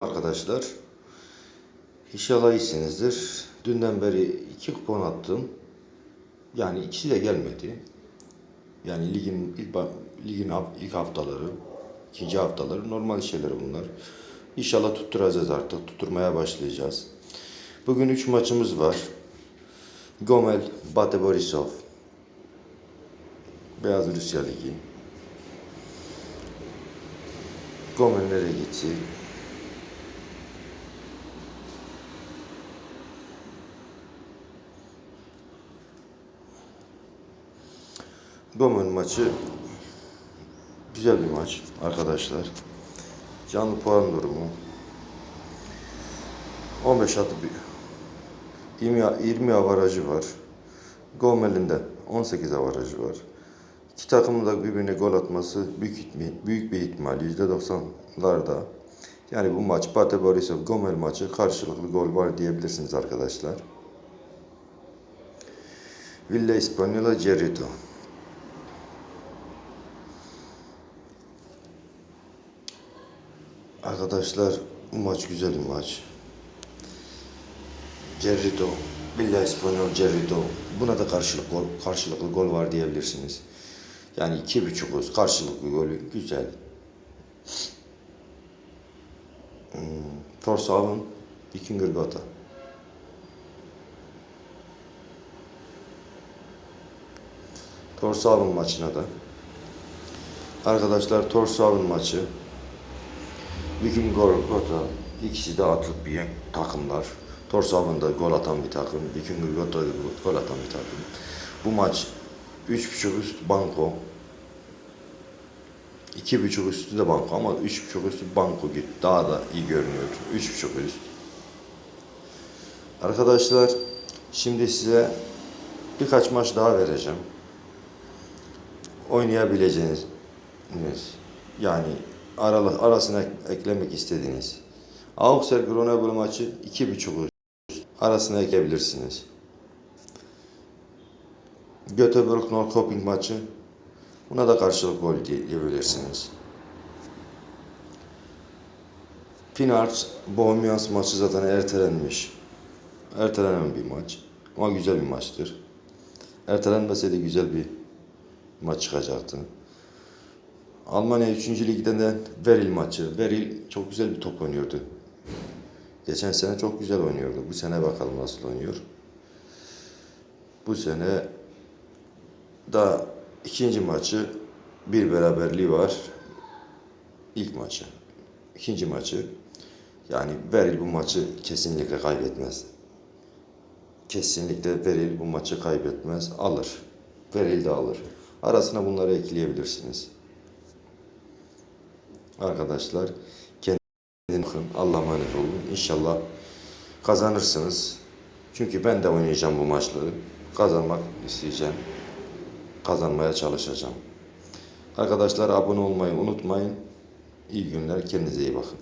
Arkadaşlar, inşallah iyisinizdir. Dünden beri iki kupon attım. Yani ikisi de gelmedi. Yani ligin ilk, ligin ilk haftaları, ikinci haftaları normal şeyler bunlar. İnşallah tutturacağız artık. Tutturmaya başlayacağız. Bugün üç maçımız var. Gomel, Bate Borisov. Beyaz Rusya Ligi. Gomel nereye gitti? Gomel maçı güzel bir maç arkadaşlar. Canlı puan durumu 15 atı bir 20, 20 avarajı var. Gomel'in de 18 avarajı var. İki takımın da birbirine gol atması büyük, büyük bir ihtimal %90'larda. Yani bu maç Bate Borisov Gomel maçı karşılıklı gol var diyebilirsiniz arkadaşlar. Villa Española Cerrito. Arkadaşlar maç güzel bir maç. Cerrito, Villa Espanyol Cerrito. Buna da karşılık gol, karşılıklı gol var diyebilirsiniz. Yani iki buçuk öz karşılıklı golü güzel. Hmm, Torshavn, Vikinger Gotha. Torshavn maçına da. Arkadaşlar Torshavn maçı Viking Gotha ikisi de atlık bir takımlar. Torshavn'da gol atan bir takım, Viking Gotha gol atan bir takım. Bu maç 3.5 üst banko. 2.5 üstü de banko ama 3.5 üstü banko git. Daha da iyi görünüyor. 3.5 üst. Arkadaşlar şimdi size birkaç maç daha vereceğim. Oynayabileceğiniz yani arasına eklemek istediğiniz. Auxerre Grenoble maçı 2.5 üst. Arasına ekleyebilirsiniz. Göteborg Norrköping maçı buna da karşılık gol diyebilirsiniz. Pinart Bohemians maçı zaten ertelenmiş. Ertelenen bir maç. Ama güzel bir maçtır. Ertelenmeseydi güzel bir maç çıkacaktı. Almanya 3. Lig'den de Veril maçı. Veril çok güzel bir top oynuyordu. Geçen sene çok güzel oynuyordu. Bu sene bakalım nasıl oynuyor. Bu sene da ikinci maçı bir beraberliği var. İlk maçı. ikinci maçı. Yani Veril bu maçı kesinlikle kaybetmez. Kesinlikle Veril bu maçı kaybetmez. Alır. Veril de alır. Arasına bunları ekleyebilirsiniz. Arkadaşlar kendinize bakın. Allah'a emanet olun. İnşallah kazanırsınız. Çünkü ben de oynayacağım bu maçları. Kazanmak isteyeceğim. Kazanmaya çalışacağım. Arkadaşlar abone olmayı unutmayın. İyi günler. Kendinize iyi bakın.